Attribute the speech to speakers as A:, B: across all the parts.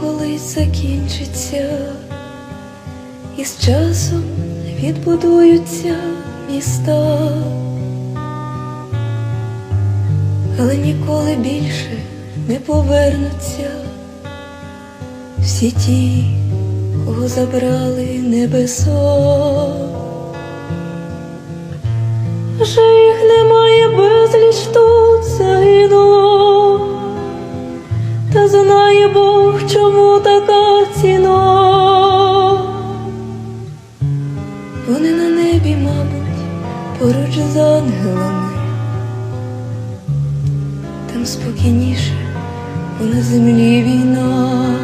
A: колись закінчиться, і з часом відбудуються міста, але ніколи більше не повернуться всі ті, кого забрали небеса. Вже їх немає безліч тут та Бог, чому така ціна. Вони на небі, мабуть, поруч з ангелами, там спокійніше, бо на землі війна.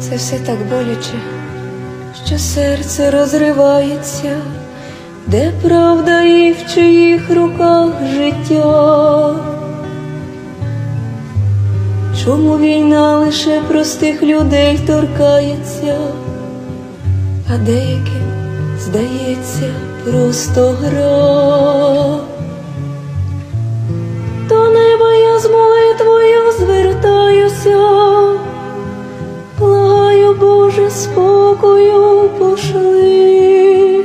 A: Це все так боляче, що серце розривається, де правда і в чиїх руках життя. Чому війна лише простих людей торкається, а деяким здається просто гра. До неба я з молитвою звертаюся, благаю, Боже, спокою пошли,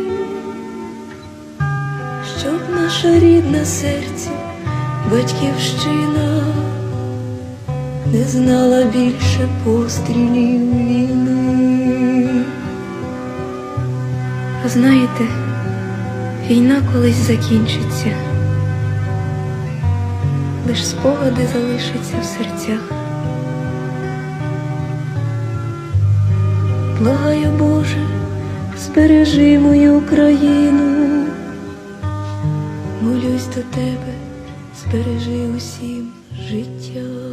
A: щоб наша рідна серце, батьківщина не знала більше пострілів війни. А знаєте, війна колись закінчиться, лиш спогади залишаться в серцях. Благаю, Боже, збережи мою країну, молюсь до тебе, збережи усім життя.